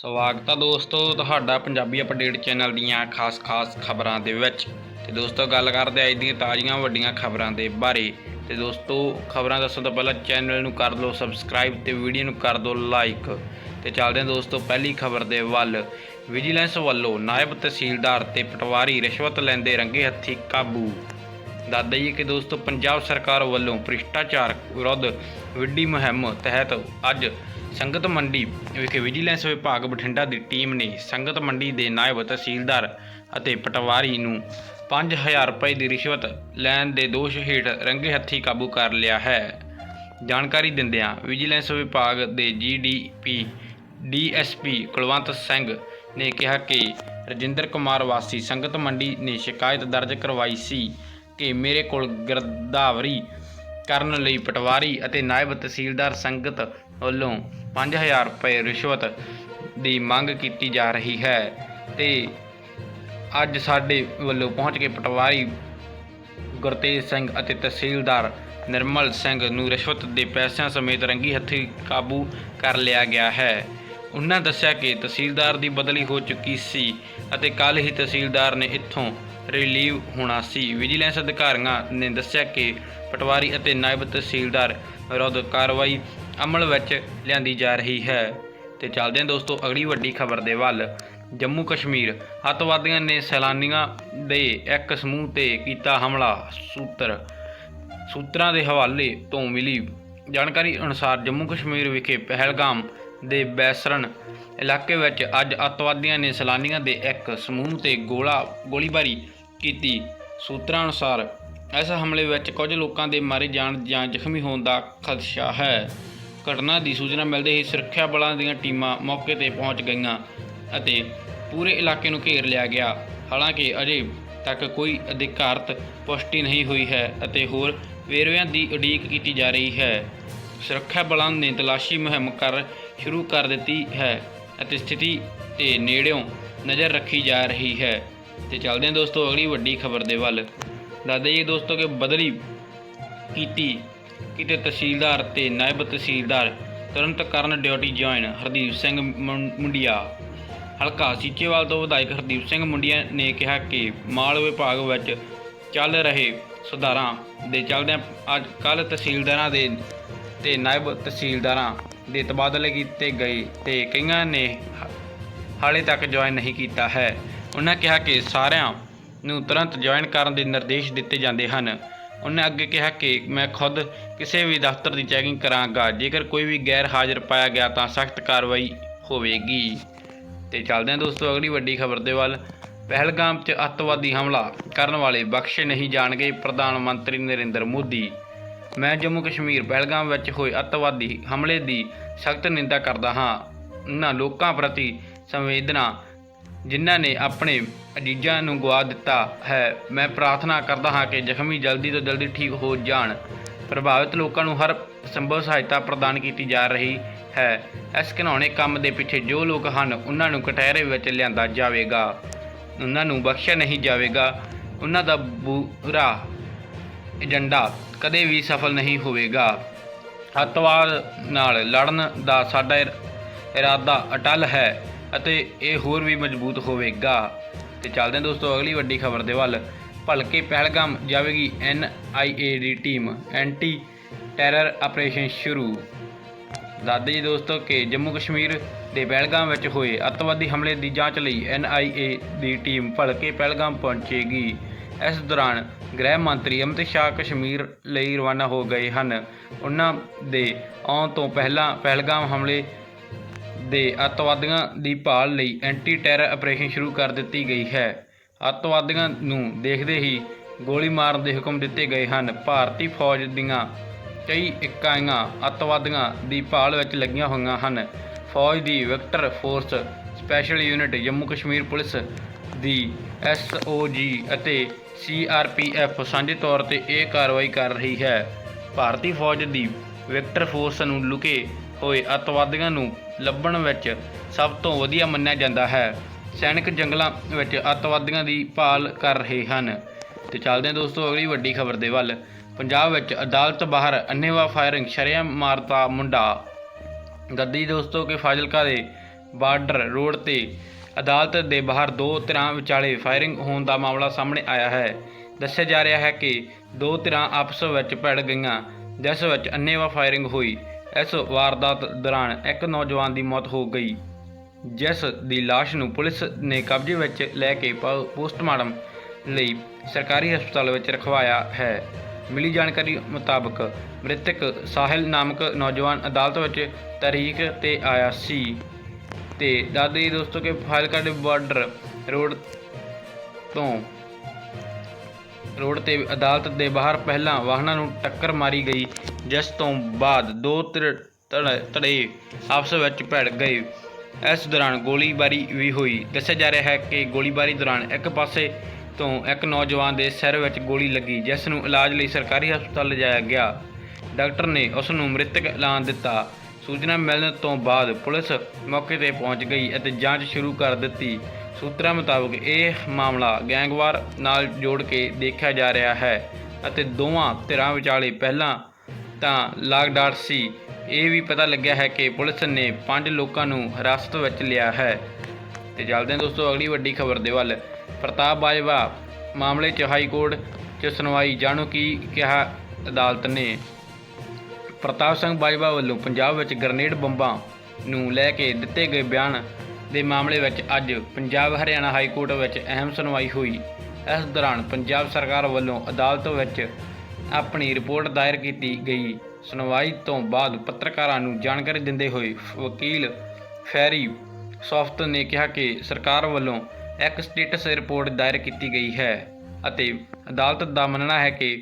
ਸਵਾਗਤ ਹੈ ਦੋਸਤੋ ਤੁਹਾਡਾ ਪੰਜਾਬੀ ਅਪਡੇਟ ਚੈਨਲ ਦੀਆਂ ਖਾਸ-ਖਾਸ ਖਬਰਾਂ ਦੇ ਵਿੱਚ। ਤੇ ਦੋਸਤੋ ਗੱਲ ਕਰਦੇ ਅੱਜ ਦੀਆਂ ਤਾਜ਼ੀਆਂ ਵੱਡੀਆਂ ਖਬਰਾਂ ਦੇ ਬਾਰੇ। ਤੇ ਦੋਸਤੋ ਖਬਰਾਂ ਦੱਸਣ ਤੋਂ ਪਹਿਲਾਂ ਚੈਨਲ ਨੂੰ ਕਰ ਲਓ ਸਬਸਕ੍ਰਾਈਬ ਤੇ ਵੀਡੀਓ ਨੂੰ ਕਰ ਦਿਓ ਲਾਈਕ। ਤੇ ਚੱਲਦੇ ਹਾਂ ਦੋਸਤੋ ਪਹਿਲੀ ਖਬਰ ਦੇ ਵੱਲ। ਵਿਜੀਲੈਂਸ ਵੱਲੋਂ ਨਾਇਬ ਤਹਿਸੀਲਦਾਰ ਤੇ ਪਟਵਾਰੀ ਰਿਸ਼ਵਤ ਲੈਂਦੇ ਰੰਗੇ ਹੱਥੀ ਕਾਬੂ। ਦੱਸ ਦਈਏ ਕਿ ਦੋਸਤੋ ਪੰਜਾਬ ਸਰਕਾਰ ਵੱਲੋਂ ਭ੍ਰਿਸ਼ਟਾਚਾਰ ਵਿਰੁੱਧ ਵਿੱਢੀ ਮੁਹਿੰਮ ਤਹਿਤ ਅੱਜ ਸੰਗਤ ਮੰਡੀ ਵਿਖੇ ਵਿਜੀਲੈਂਸ ਵਿਭਾਗ ਬਠਿੰਡਾ ਦੀ ਟੀਮ ਨੇ ਸੰਗਤ ਮੰਡੀ ਦੇ ਨਾਇਬ ਤਹਿਸੀਲਦਾਰ ਅਤੇ ਪਟਵਾਰੀ ਨੂੰ 5000 ਰੁਪਏ ਦੀ ਰਿਸ਼ਵਤ ਲੈਣ ਦੇ ਦੋਸ਼ ਹੇਠ ਰੰਗੇ ਹੱਥੀ ਕਾਬੂ ਕਰ ਲਿਆ ਹੈ। ਜਾਣਕਾਰੀ ਦਿੰਦਿਆਂ ਵਿਜੀਲੈਂਸ ਵਿਭਾਗ ਦੇ ਜੀਡੀਪੀ ਡੀਐਸਪੀ ਕੁਲਵੰਤ ਸਿੰਘ ਨੇ ਕਿਹਾ ਕਿ ਰਜਿੰਦਰ ਕੁਮਾਰ ਵਾਸੀ ਸੰਗਤ ਮੰਡੀ ਨੇ ਸ਼ਿਕਾਇਤ ਦਰਜ ਕਰਵਾਈ ਸੀ ਕਿ ਮੇਰੇ ਕੋਲ ਗਿਰਦਾਵਰੀ ਕਰਨ ਲਈ ਪਟਵਾਰੀ ਅਤੇ ਨਾਇਬ ਤਹਿਸੀਲਦਾਰ ਸੰਗਤ ਵੱਲੋਂ 5000 ਰੁਪਏ ਰਿਸ਼ਵਤ ਦੀ ਮੰਗ ਕੀਤੀ ਜਾ ਰਹੀ ਹੈ ਤੇ ਅੱਜ ਸਾਡੇ ਵੱਲੋਂ ਪਹੁੰਚ ਕੇ ਪਟਵਾਰੀ ਗੁਰਤੇਜ ਸਿੰਘ ਅਤੇ ਤਹਿਸੀਲਦਾਰ ਨਿਰਮਲ ਸਿੰਘ ਨੂੰ ਰਿਸ਼ਵਤ ਦੇ ਪੈਸਿਆਂ ਸਮੇਤ ਰੰਗੀ ਹੱਥੀ ਕਾਬੂ ਕਰ ਲਿਆ ਗਿਆ ਹੈ। ਉਹਨਾਂ ਦੱਸਿਆ ਕਿ ਤਹਿਸੀਲਦਾਰ ਦੀ ਬਦਲੀ ਹੋ ਚੁੱਕੀ ਸੀ ਅਤੇ ਕੱਲ ਹੀ ਤਹਿਸੀਲਦਾਰ ਨੇ ਇੱਥੋਂ ਰਿਲੀਵ ਹੋਣਾ ਸੀ। ਵਿਜੀਲੈਂਸ ਅਧਿਕਾਰੀਆਂ ਨੇ ਦੱਸਿਆ ਕਿ ਪਟਵਾਰੀ ਅਤੇ ਨਾਇਬ ਤਹਿਸੀਲਦਾਰ ਵਿਰੁੱਧ ਕਾਰਵਾਈ ਅਮਲ ਵਿੱਚ ਲਿਆਂਦੀ ਜਾ ਰਹੀ ਹੈ। ਤੇ ਚੱਲਦੇ ਹਾਂ ਦੋਸਤੋ ਅਗਲੀ ਵੱਡੀ ਖਬਰ ਦੇ ਵੱਲ। ਜੰਮੂ ਕਸ਼ਮੀਰ, ਅੱਤਵਾਦੀਆਂ ਨੇ ਸੈਲਾਨੀਆਂ ਦੇ ਇੱਕ ਸਮੂਹ ਤੇ ਕੀਤਾ ਹਮਲਾ। ਸੂਤਰ, ਸੂਤਰਾਂ ਦੇ ਹਵਾਲੇ ਤੋਂ ਮਿਲੀ ਜਾਣਕਾਰੀ ਅਨੁਸਾਰ ਜੰਮੂ ਕਸ਼ਮੀਰ ਵਿਖੇ ਪਹਿਲਗਾਮ ਦੇ ਬੈਸਰਨ ਇਲਾਕੇ ਵਿੱਚ ਅੱਜ ਅੱਤਵਾਦੀਆਂ ਨੇ ਸੈਲਾਨੀਆਂ ਦੇ ਇੱਕ ਸਮੂਹ ਤੇ ਗੋਲਾ, ਗੋਲੀਬਾਰੀ ਕੀਤੀ। ਸੂਤਰਾਂ ਅਨੁਸਾਰ ਇਸ ਹਮਲੇ ਵਿੱਚ ਕੁਝ ਲੋਕਾਂ ਦੇ ਮਾਰੇ ਜਾਣ ਜਾਂ ਜ਼ਖਮੀ ਹੋਣ ਦਾ ਖਦਸ਼ਾ ਹੈ। ਘਟਨਾ ਦੀ ਸੂਚਨਾ ਮਿਲਦੇ ਹੀ ਸੁਰੱਖਿਆ ਬਲਾਂ ਦੀਆਂ ਟੀਮਾਂ ਮੌਕੇ ਤੇ ਪਹੁੰਚ ਗਈਆਂ ਅਤੇ ਪੂਰੇ ਇਲਾਕੇ ਨੂੰ ਘੇਰ ਲਿਆ ਗਿਆ। ਹਾਲਾਂਕਿ ਅਜੇ ਤੱਕ ਕੋਈ ਅਧਿਕਾਰਤ ਪੁਸ਼ਟੀ ਨਹੀਂ ਹੋਈ ਹੈ ਅਤੇ ਹੋਰ ਵੇਰਵਿਆਂ ਦੀ ਉਡੀਕ ਕੀਤੀ ਜਾ ਰਹੀ ਹੈ। ਸੁਰੱਖਿਆ ਬਲਾਂ ਨੇ ਤਲਾਸ਼ੀ ਮੁਹਿੰਮ ਕਰ ਸ਼ੁਰੂ ਕਰ ਦਿੱਤੀ ਹੈ ਅਤੇ ਸਥਿਤੀ ਤੇ ਨੇੜਿਓਂ ਨਜ਼ਰ ਰੱਖੀ ਜਾ ਰਹੀ ਹੈ। ਤੇ ਚੱਲਦੇ ਹਾਂ ਦੋਸਤੋ ਅਗਲੀ ਵੱਡੀ ਖਬਰ ਦੇ ਵੱਲ। ਦੱਸਦੇ ਜੀ ਦੋਸਤੋ ਕਿ ਬਦਲੀ ਕੀਤੀ ਕਿਤੇ ਤਹਿਸੀਲਦਾਰ ਤੇ ਨਾਇਬ ਤਹਿਸੀਲਦਾਰ ਤੁਰੰਤ ਕਰਨ ਡਿਊਟੀ ਜੁਆਇਨ ਹਰਦੀਪ ਸਿੰਘ ਮੁੰ- ਮੁੰਡੀਆ। ਹਲਕਾ ਸੀਚੇਵਾਲ ਤੋਂ ਵਿਧਾਇਕ ਹਰਦੀਪ ਸਿੰਘ ਮੁੰਡੀਆ ਨੇ ਕਿਹਾ ਕਿ ਮਾਲ ਵਿਭਾਗ ਵਿੱਚ ਚੱਲ ਰਹੇ ਸੁਧਾਰਾਂ ਦੇ ਚੱਲਦਿਆਂ ਅੱਜ ਕੱਲ ਤਹਿਸੀਲਦਾਰਾਂ ਦੇ ਤੇ ਨਾਇਬ ਤਹਿਸੀਲਦਾਰਾਂ ਦੇ ਤਬਾਦਲੇ ਕੀਤੇ ਗਏ ਤੇ ਕਈਆਂ ਨੇ ਹਾਲੇ ਤੱਕ ਜੁਆਇਨ ਨਹੀਂ ਕੀਤਾ ਹੈ। ਉਹਨਾਂ ਕਿਹਾ ਕਿ ਸਾਰਿਆਂ ਨੂੰ ਤੁਰੰਤ ਜੁਆਇਨ ਕਰਨ ਦੇ ਨਿਰਦੇਸ਼ ਦਿੱਤੇ ਜਾਂਦੇ ਹਨ। ਉਹਨੇ ਅੱਗੇ ਕਿਹਾ ਕਿ ਮੈਂ ਖੁਦ ਕਿਸੇ ਵੀ ਦਫ਼ਤਰ ਦੀ ਚੈਕਿੰਗ ਕਰਾਂਗਾ। ਜੇਕਰ ਕੋਈ ਵੀ ਗੈਰ ਹਾਜ਼ਰ ਪਾਇਆ ਗਿਆ ਤਾਂ ਸਖਤ ਕਾਰਵਾਈ ਹੋਵੇਗੀ। ਤੇ ਚੱਲਦੇ ਹਾਂ ਦੋਸਤੋ, ਅਗਲੀ ਵੱਡੀ ਖਬਰ ਦੇ ਵੱਲ। ਪਹਿਲਗਾਮ 'ਚ ਅੱਤਵਾਦੀ ਹਮਲਾ ਕਰਨ ਵਾਲੇ ਬਖਸ਼ੇ ਨਹੀਂ ਜਾਣਗੇ ਪ੍ਰਧਾਨ ਮੰਤਰੀ ਨਰਿੰਦਰ ਮੋਦੀ। ਮੈਂ ਜੰਮੂ ਕਸ਼ਮੀਰ, ਪਹਿਲਗਾਮ ਵਿੱਚ ਹੋਏ ਅੱਤਵਾਦੀ ਹਮਲੇ ਦੀ ਸਖਤ ਨਿੰਦਾ ਕਰਦਾ ਹਾਂ। ਉਹਨਾਂ ਲੋਕਾਂ ਪ੍ਰਤੀ ਸੰਵੇਦਨਾ ਜਿਨ੍ਹਾਂ ਨੇ ਆਪਣੇ ਅਜੀਜ਼ਾਂ ਨੂੰ ਗਵਾ ਦਿੱਤਾ ਹੈ, ਮੈਂ ਪ੍ਰਾਰਥਨਾ ਕਰਦਾ ਹਾਂ ਕਿ ਜ਼ਖਮੀ ਜਲਦੀ ਤੋਂ ਜਲਦੀ ਠੀਕ ਹੋ ਜਾਣ। ਪ੍ਰਭਾਵਿਤ ਲੋਕਾਂ ਨੂੰ ਹਰ ਸੰਭਵ ਸਹਾਇਤਾ ਪ੍ਰਦਾਨ ਕੀਤੀ ਜਾ ਰਹੀ ਹੈ। ਇਸ ਘਿਨਾਉਣੇ ਕੰਮ ਦੇ ਪਿੱਛੇ ਜੋ ਲੋਕ ਹਨ, ਉਹਨਾਂ ਨੂੰ ਕਟਹਿਰੇ ਵਿੱਚ ਲਿਆਂਦਾ ਜਾਵੇਗਾ। ਉਹਨਾਂ ਨੂੰ ਬਖਸ਼ਿਆ ਨਹੀਂ ਜਾਵੇਗਾ। ਉਹਨਾਂ ਦਾ ਬੁਰਾ ਏਜੰਡਾ ਕਦੇ ਵੀ ਸਫਲ ਨਹੀਂ ਹੋਵੇਗਾ। ਅੱਤਵਾਦ ਨਾਲ ਲੜਨ ਦਾ ਸਾਡਾ ਇਰਾਦਾ ਅਟਲ ਹੈ ਅਤੇ ਇਹ ਹੋਰ ਵੀ ਮਜ਼ਬੂਤ ਹੋਵੇਗਾ। ਤੇ ਚੱਲਦੇ ਹਾਂ ਦੋਸਤੋ, ਅਗਲੀ ਵੱਡੀ ਖਬਰ ਦੇ ਵੱਲ। ਭਲਕੇ ਪਹਿਲਗਾਮ ਜਾਵੇਗੀ ਐੱਨ ਆਈ ਏ ਦੀ ਟੀਮ। ਐਂਟੀ ਟੈਰਰ ਆਪਰੇਸ਼ਨ ਸ਼ੁਰੂ। ਦੱਸਦੇ ਜੀ ਦੋਸਤੋ ਕਿ ਜੰਮੂ ਕਸ਼ਮੀਰ ਦੇ ਪਹਿਲਗਾਮ ਵਿੱਚ ਹੋਏ ਅੱਤਵਾਦੀ ਹਮਲੇ ਦੀ ਜਾਂਚ ਲਈ ਐੱਨ ਆਈ ਏ ਦੀ ਟੀਮ ਭਲਕੇ ਪਹਿਲਗਾਮ ਪਹੁੰਚੇਗੀ। ਇਸ ਦੌਰਾਨ ਗ੍ਰਹਿ ਮੰਤਰੀ ਅਮਿਤ ਸ਼ਾਹ ਕਸ਼ਮੀਰ ਲਈ ਰਵਾਨਾ ਹੋ ਗਏ ਹਨ। ਉਹਨਾਂ ਦੇ ਆਉਣ ਤੋਂ ਪਹਿਲਾਂ ਪਹਿਲਗਾਮ ਹਮਲੇ ਦੇ ਅੱਤਵਾਦੀਆਂ ਦੀ ਭਾਲ ਲਈ ਐਂਟੀ ਟੈਰਰ ਆਪਰੇਸ਼ਨ ਸ਼ੁਰੂ ਕਰ ਦਿੱਤੀ ਗਈ ਹੈ। ਅੱਤਵਾਦੀਆਂ ਨੂੰ ਦੇਖਦੇ ਹੀ ਗੋਲੀ ਮਾਰਨ ਦੇ ਹੁਕਮ ਦਿੱਤੇ ਗਏ ਹਨ। ਭਾਰਤੀ ਫੌਜ ਦੀਆਂ ਕਈ ਇਕਾਈਆਂ ਅੱਤਵਾਦੀਆਂ ਦੀ ਭਾਲ ਵਿੱਚ ਲੱਗੀਆਂ ਹੋਈਆਂ ਹਨ। ਫੌਜ ਦੀ Victor force special unit Jammu Kashmir police ਦੀ ਐਸਓਜੀ ਅਤੇ ਸੀਆਰਪੀਐਫ ਸਾਂਝੇ ਤੌਰ ਤੇ ਇਹ ਕਾਰਵਾਈ ਕਰ ਰਹੀ ਹੈ। ਭਾਰਤੀ ਫੌਜ ਦੀ ਵਿਕਟਰ ਫੋਰਸ ਨੂੰ ਲੁਕੇ ਹੋਏ ਅੱਤਵਾਦੀਆਂ ਨੂੰ ਲੱਭਣ ਵਿੱਚ ਸਭ ਤੋਂ ਵਧੀਆ ਮੰਨਿਆ ਜਾਂਦਾ ਹੈ। ਸੈਨਿਕ ਜੰਗਲਾਂ ਵਿੱਚ ਅੱਤਵਾਦੀਆਂ ਦੀ ਭਾਲ ਕਰ ਰਹੇ ਹਨ। ਤੇ ਚੱਲਦੇ ਹਾਂ ਦੋਸਤੋ, ਅਗਲੀ ਵੱਡੀ ਖਬਰ ਦੇ ਵੱਲ। ਪੰਜਾਬ ਵਿੱਚ ਅਦਾਲਤ ਬਾਹਰ ਅੰਨੇਵਾਹ ਫਾਇਰਿੰਗ, ਸ਼ਰੇਆਮ ਮਾਰਤਾ ਮੁੰਡਾ। ਗੱਦੀ ਦੋਸਤੋ ਕਿ ਫਾਜ਼ਿਲਕਾ ਦੇ ਬਾਰਡਰ ਰੋਡ ਤੇ ਅਦਾਲਤ ਦੇ ਬਾਹਰ ਦੋ ਧਿਰਾਂ ਵਿਚਾਲੇ ਫਾਇਰਿੰਗ ਹੋਣ ਦਾ ਮਾਮਲਾ ਸਾਹਮਣੇ ਆਇਆ ਹੈ। ਦੱਸਿਆ ਜਾ ਰਿਹਾ ਹੈ ਕਿ ਦੋ ਧਿਰਾਂ ਆਪਸ ਵਿੱਚ ਭਿੜ ਗਈਆਂ, ਜਿਸ ਵਿੱਚ ਅੰਨ੍ਹੇਵਾਹ ਫਾਇਰਿੰਗ ਹੋਈ। ਇਸ ਵਾਰਦਾਤ ਦੌਰਾਨ ਇੱਕ ਨੌਜਵਾਨ ਦੀ ਮੌਤ ਹੋ ਗਈ। ਜਿਸ ਦੀ ਲਾਸ਼ ਨੂੰ ਪੁਲਿਸ ਨੇ ਕਬਜ਼ੇ ਵਿੱਚ ਲੈ ਕੇ ਪੋਸਟਮਾਰਟਮ ਲਈ ਸਰਕਾਰੀ ਹਸਪਤਾਲ ਵਿੱਚ ਰਖਵਾਇਆ ਹੈ। ਮਿਲੀ ਜਾਣਕਾਰੀ ਮੁਤਾਬਕ ਮ੍ਰਿਤਕ ਸਾਹਿਲ ਨਾਮਕ ਨੌਜਵਾਨ ਅਦਾਲਤ ਵਿੱਚ ਤਾਰੀਖ ਤੇ ਆਇਆ ਸੀ ਤੇ ਦਾਦੇ ਦੋਸਤੋ ਕੇ ਫਾਜ਼ਿਲਕਾ ਦੇ ਬਾਰਡਰ ਰੋਡ ਤੋਂ, ਰੋਡ ਤੇ ਅਦਾਲਤ ਦੇ ਬਾਹਰ ਪਹਿਲਾਂ ਵਾਹਨਾਂ ਨੂੰ ਟੱਕਰ ਮਾਰੀ ਗਈ, ਜਿਸ ਤੋਂ ਬਾਅਦ ਦੋ ਧਿਰ- ਧੜ- ਧੜੇ ਆਪਸ ਵਿੱਚ ਭਿੜ ਗਏ। ਇਸ ਦੌਰਾਨ ਗੋਲੀਬਾਰੀ ਵੀ ਹੋਈ। ਦੱਸਿਆ ਜਾ ਰਿਹਾ ਹੈ ਕਿ ਗੋਲੀਬਾਰੀ ਦੌਰਾਨ ਇੱਕ ਪਾਸੇ ਤੋਂ ਇੱਕ ਨੌਜਵਾਨ ਦੇ ਸਿਰ ਵਿੱਚ ਗੋਲੀ ਲੱਗੀ, ਜਿਸ ਨੂੰ ਇਲਾਜ ਲਈ ਸਰਕਾਰੀ ਹਸਪਤਾਲ ਲਿਜਾਇਆ ਗਿਆ। ਡਾਕਟਰ ਨੇ ਉਸ ਨੂੰ ਮ੍ਰਿਤਕ ਐਲਾਨ ਦਿੱਤਾ। ਸੂਚਨਾ ਮਿਲਣ ਤੋਂ ਬਾਅਦ ਪੁਲਿਸ ਮੌਕੇ ਤੇ ਪਹੁੰਚ ਗਈ ਅਤੇ ਜਾਂਚ ਸ਼ੁਰੂ ਕਰ ਦਿੱਤੀ। ਸੂਤਰਾਂ ਮੁਤਾਬਕ ਇਹ ਮਾਮਲਾ ਗੈਂਗਵਾਰ ਨਾਲ ਜੋੜ ਕੇ ਦੇਖਿਆ ਜਾ ਰਿਹਾ ਹੈ ਅਤੇ ਦੋਵਾਂ ਧਿਰਾਂ ਵਿਚਾਲੇ ਪਹਿਲਾਂ ਤਾਂ ਲਾਗਡਾਟ ਸੀ। ਇਹ ਵੀ ਪਤਾ ਲੱਗਿਆ ਹੈ ਕਿ ਪੁਲਿਸ ਨੇ ਪੰਜ ਲੋਕਾਂ ਨੂੰ ਹਿਰਾਸਤ ਵਿੱਚ ਲਿਆ ਹੈ। ਤੇ ਚੱਲਦੇ ਹਾਂ ਦੋਸਤੋ, ਅਗਲੀ ਵੱਡੀ ਖਬਰ ਦੇ ਵੱਲ। ਪ੍ਰਤਾਪ ਬਾਜਵਾ, ਮਾਮਲੇ 'ਚ ਹਾਈ ਕੋਰਟ 'ਚ ਸੁਣਵਾਈ, ਜਾਣੋ ਕੀ ਕਿਹਾ ਅਦਾਲਤ ਨੇ। ਪ੍ਰਤਾਪ ਸਿੰਘ ਬਾਜਵਾ ਵੱਲੋਂ ਪੰਜਾਬ ਵਿੱਚ ਗ੍ਰਨੇਡ ਬੰਬਾਂ ਨੂੰ ਲੈ ਕੇ ਦਿੱਤੇ ਗਏ ਬਿਆਨ ਦੇ ਮਾਮਲੇ ਵਿੱਚ ਅੱਜ ਪੰਜਾਬ ਹਰਿਆਣਾ ਹਾਈ ਕੋਰਟ ਵਿੱਚ ਅਹਿਮ ਸੁਣਵਾਈ ਹੋਈ। ਇਸ ਦੌਰਾਨ ਪੰਜਾਬ ਸਰਕਾਰ ਵੱਲੋਂ ਅਦਾਲਤ ਵਿੱਚ ਆਪਣੀ ਰਿਪੋਰਟ ਦਾਇਰ ਕੀਤੀ ਗਈ। ਸੁਣਵਾਈ ਤੋਂ ਬਾਅਦ ਪੱਤਰਕਾਰਾਂ ਨੂੰ ਜਾਣਕਾਰੀ ਦਿੰਦੇ ਹੋਏ ਵਕੀਲ ਫੈਰੀ ਸੌਫਤ ਨੇ ਕਿਹਾ ਕਿ ਸਰਕਾਰ ਵੱਲੋਂ ਇੱਕ ਸਟੇਟਸ ਰਿਪੋਰਟ ਦਾਇਰ ਕੀਤੀ ਗਈ ਹੈ ਅਤੇ ਅਦਾਲਤ ਦਾ ਮੰਨਣਾ ਹੈ ਕਿ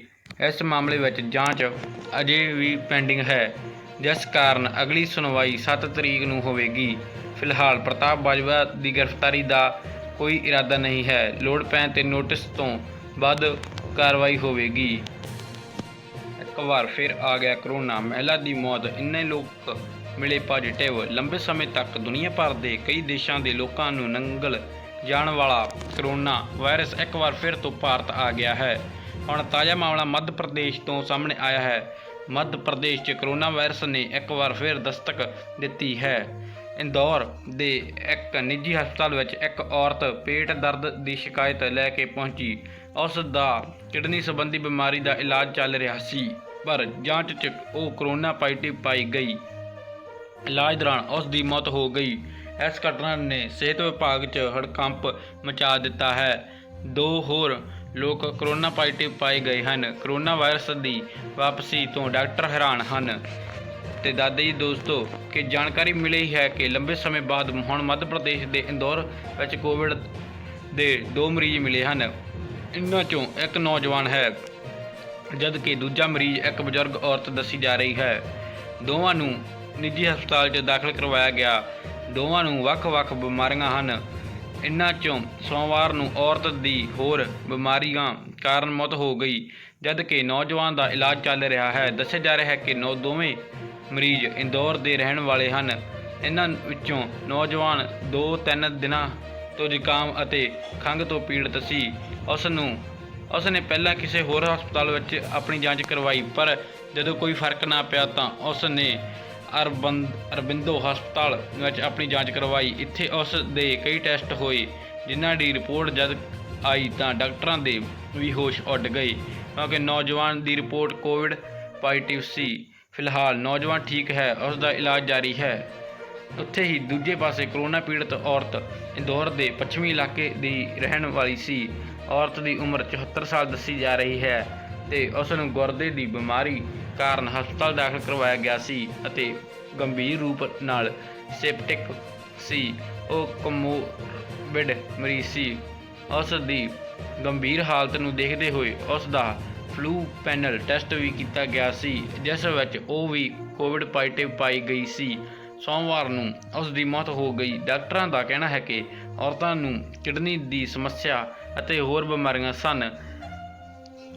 ਇਸ ਮਾਮਲੇ ਵਿੱਚ ਜਾਂਚ ਅਜੇ ਵੀ ਪੈਂਡਿੰਗ ਹੈ, ਜਿਸ ਕਾਰਨ ਅਗਲੀ ਸੁਣਵਾਈ 7 ਤਰੀਕ ਨੂੰ ਹੋਵੇਗੀ। ਫਿਲਹਾਲ ਪ੍ਰਤਾਪ ਬਾਜਵਾ ਦੀ ਗ੍ਰਿਫਤਾਰੀ ਦਾ ਕੋਈ ਇਰਾਦਾ ਨਹੀਂ ਹੈ। ਲੋੜ ਪੈਣ ਤੇ ਨੋਟਿਸ ਤੋਂ ਬਾਅਦ ਕਾਰਵਾਈ ਹੋਵੇਗੀ। ਵਾਰ ਫਿਰ ਆ ਗਿਆ ਕਰੋਨਾ, ਮਹਿਲਾ ਦੀ ਮੌਤ। ਇੰਨੇ ਲੋਕ ਮਿਲੇ ਪੋਜ਼ਿਟਿਵ ਲੰਬੇ ਸਮੇਂ ਤੱਕ ਦੁਨੀਆ ਭਰ ਦੇ ਕਈ ਦੇਸ਼ਾਂ ਦੇ ਲੋਕਾਂ ਨੂੰ ਨੰਗਲ ਜਾਣ ਵਾਲਾ ਕਰੋਨਾ ਵਾਇਰਸ ਇੱਕ ਵਾਰ ਫਿਰ ਤੋਂ ਭਾਰਤ ਆ ਗਿਆ ਹੈ। ਹੁਣ ਤਾਜ਼ਾ ਮਾਮਲਾ ਮੱਧ ਪ੍ਰਦੇਸ਼ ਤੋਂ ਸਾਹਮਣੇ ਆਇਆ ਹੈ। ਮੱਧ ਪ੍ਰਦੇਸ਼ 'ਚ ਕਰੋਨਾ ਵਾਇਰਸ ਨੇ ਇੱਕ ਵਾਰ ਫਿਰ ਦਸਤਕ ਦਿੱਤੀ ਹੈ। ਇੰਦੌਰ ਦੇ ਇੱਕ ਨਿੱਜੀ ਹਸਪਤਾਲ ਵਿੱਚ ਇੱਕ ਔਰਤ ਪੇਟ ਦਰਦ ਦੀ ਸ਼ਿਕਾਇਤ ਲੈ ਕੇ ਪਹੁੰਚੀ। ਉਸ ਦਾ ਕਿਡਨੀ ਸੰਬੰਧੀ ਬਿਮਾਰੀ ਦਾ ਇਲਾਜ ਚੱਲ ਰਿਹਾ ਸੀ। ਪਰ ਜਾਂਚ 'ਚ ਉਹ ਕਰੋਨਾ ਪਾਜ਼ਿਟਿਵ ਪਾਈ ਗਈ। ਇਲਾਜ ਦੌਰਾਨ ਉਸ ਦੀ ਮੌਤ ਹੋ ਗਈ। ਇਸ ਘਟਨਾ ਨੇ ਸਿਹਤ ਵਿਭਾਗ 'ਚ ਹੜਕੰਪ ਮਚਾ ਦਿੱਤਾ ਹੈ। ਦੋ ਹੋਰ ਲੋਕ ਕਰੋਨਾ ਪਾਜ਼ਿਟਿਵ ਪਾਏ ਗਏ ਹਨ। ਕਰੋਨਾ ਵਾਇਰਸ ਦੀ ਵਾਪਸੀ ਤੋਂ ਡਾਕਟਰ ਹੈਰਾਨ ਹਨ। ਤੇ ਦਾਦਾ ਜੀ, ਦੋਸਤੋ, ਕਿ ਜਾਣਕਾਰੀ ਮਿਲੀ ਹੈ ਕਿ ਲੰਬੇ ਸਮੇਂ ਬਾਅਦ ਹੁਣ ਮੱਧ ਪ੍ਰਦੇਸ਼ ਦੇ ਇੰਦੌਰ ਵਿੱਚ ਕੋਵਿਡ ਦੇ ਦੋ ਮਰੀਜ਼ ਮਿਲੇ ਹਨ। ਇਨ੍ਹਾਂ ਚੋਂ ਇੱਕ ਨੌਜਵਾਨ ਹੈ। ਜਦ ਕਿ ਦੂਜਾ ਮਰੀਜ਼ ਇੱਕ ਬਜ਼ੁਰਗ ਔਰਤ ਦੱਸੀ ਜਾ ਰਹੀ ਹੈ। ਦੋਵਾਂ ਨੂੰ ਨਿੱਜੀ ਹਸਪਤਾਲ 'ਚ ਦਾਖਲ ਕਰਵਾਇਆ ਗਿਆ। ਦੋਵਾਂ ਨੂੰ ਵੱਖ-ਵੱਖ ਬਿਮਾਰੀਆਂ ਹਨ। ਇਨ੍ਹਾਂ ਚੋਂ ਸੋਮਵਾਰ ਨੂੰ ਔਰਤ ਦੀ ਹੋਰ ਬਿਮਾਰੀਆਂ ਕਾਰਨ ਮੌਤ ਹੋ ਗਈ ਜਦ ਕਿ ਨੌਜਵਾਨ ਦਾ ਇਲਾਜ ਚੱਲ ਰਿਹਾ ਹੈ। ਦੱਸਿਆ ਜਾ ਰਿਹਾ ਹੈ ਕਿ ਨੌ ਦੋਵੇਂ ਮਰੀਜ਼ ਇੰਦੌਰ ਦੇ ਰਹਿਣ ਵਾਲੇ ਹਨ। ਇਹਨਾਂ ਵਿੱਚੋਂ ਨੌਜਵਾਨ 2-3 ਦਿਨਾਂ ਤੋਂ ਜ਼ੁਕਾਮ ਅਤੇ ਖੰਘ ਤੋਂ ਪੀੜਤ ਸੀ। ਉਸ ਨੂੰ ਉਸ ਨੇ ਪਹਿਲਾਂ ਕਿਸੇ ਹੋਰ ਹਸਪਤਾਲ ਵਿੱਚ ਆਪਣੀ ਜਾਂਚ ਕਰਵਾਈ, ਪਰ ਜਦੋਂ ਕੋਈ ਫ਼ਰਕ ਨਾ ਪਿਆ ਤਾਂ ਉਸ ਨੇ ਅਰਬੰਦ ਅਰਬਿੰਦੋ ਹਸਪਤਾਲ ਵਿੱਚ ਆਪਣੀ ਜਾਂਚ ਕਰਵਾਈ। ਇੱਥੇ ਉਸ ਦੇ ਕਈ ਟੈਸਟ ਹੋਏ, ਜਿਨ੍ਹਾਂ ਦੀ ਰਿਪੋਰਟ ਜਦ ਆਈ ਤਾਂ ਡਾਕਟਰਾਂ ਦੇ ਵੀ ਹੋਸ਼ ਉੱਡ ਗਏ, ਕਿਉਂਕਿ ਨੌਜਵਾਨ ਦੀ ਰਿਪੋਰਟ ਕੋਵਿਡ ਪੋਜ਼ਿਟਿਵ ਸੀ। ਫਿਲਹਾਲ ਨੌਜਵਾਨ ਠੀਕ ਹੈ ਉਸ ਦਾ ਇਲਾਜ ਜਾਰੀ ਹੈ। ਉੱਥੇ ਹੀ ਦੂਜੇ ਪਾਸੇ ਕਰੋਨਾ ਪੀੜਤ ਔਰਤ ਇੰਦੌਰ ਦੇ ਪੱਛਮੀ ਇਲਾਕੇ ਦੀ ਰਹਿਣ ਵਾਲੀ ਸੀ। ਔਰਤ ਦੀ ਉਮਰ 74 ਸਾਲ ਦੱਸੀ ਜਾ ਰਹੀ ਹੈ ਤੇ ਉਸ ਨੂੰ ਗੁਰਦੇ ਦੀ ਬਿਮਾਰੀ ਕਾਰਨ ਹਸਪਤਾਲ ਦਾਖਲ ਕਰਵਾਇਆ ਗਿਆ ਸੀ ਅਤੇ ਗੰਭੀਰ ਰੂਪ ਨਾਲ ਸੈਪਟਿਕ ਸੀ, ਉਹ ਕੋਮੋਰਬਿਡ ਮਰੀਜ਼ ਸੀ। ਉਸ ਦੀ ਗੰਭੀਰ ਹਾਲਤ ਨੂੰ ਦੇਖਦੇ ਹੋਏ ਉਸ ਦਾ ਫਲੂ ਪੈਨਲ ਟੈਸਟ ਵੀ ਕੀਤਾ ਗਿਆ ਸੀ, ਜਿਸ ਵਿੱਚ ਉਹ ਵੀ ਕੋਵਿਡ ਪੋਜ਼ਿਟਿਵ ਪਾਈ ਗਈ ਸੀ। ਸੋਮਵਾਰ ਨੂੰ ਉਸ ਦੀ ਮੌਤ ਹੋ ਗਈ। ਡਾਕਟਰਾਂ ਦਾ ਕਹਿਣਾ ਹੈ ਕਿ ਔਰਤਾਂ ਨੂੰ ਕਿਡਨੀ ਦੀ ਸਮੱਸਿਆ ਅਤੇ ਹੋਰ ਬਿਮਾਰੀਆਂ ਸਨ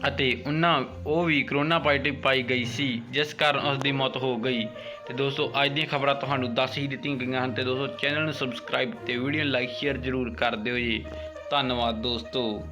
ਅਤੇ ਉਹਨਾਂ, ਉਹ ਵੀ ਕਰੋਨਾ ਪੋਜ਼ਿਟਿਵ ਪਾਈ ਗਈ ਸੀ, ਜਿਸ ਕਾਰਨ ਉਸ ਦੀ ਮੌਤ ਹੋ ਗਈ। ਤੇ ਦੋਸਤੋ, ਅੱਜ ਦੀਆਂ ਖਬਰਾਂ ਤੁਹਾਨੂੰ ਦੱਸ ਹੀ ਦਿੱਤੀਆਂ ਗਈਆਂ ਹਨ ਤੇ ਦੋਸਤੋ, ਚੈਨਲ ਨੂੰ ਸਬਸਕ੍ਰਾਈਬ ਤੇ ਵੀਡੀਓ ਨੂੰ ਲਾਈਕ ਸ਼ੇਅਰ ਜ਼ਰੂਰ ਕਰ ਦਿਓ ਜੀ। ਧੰਨਵਾਦ ਦੋਸਤੋ।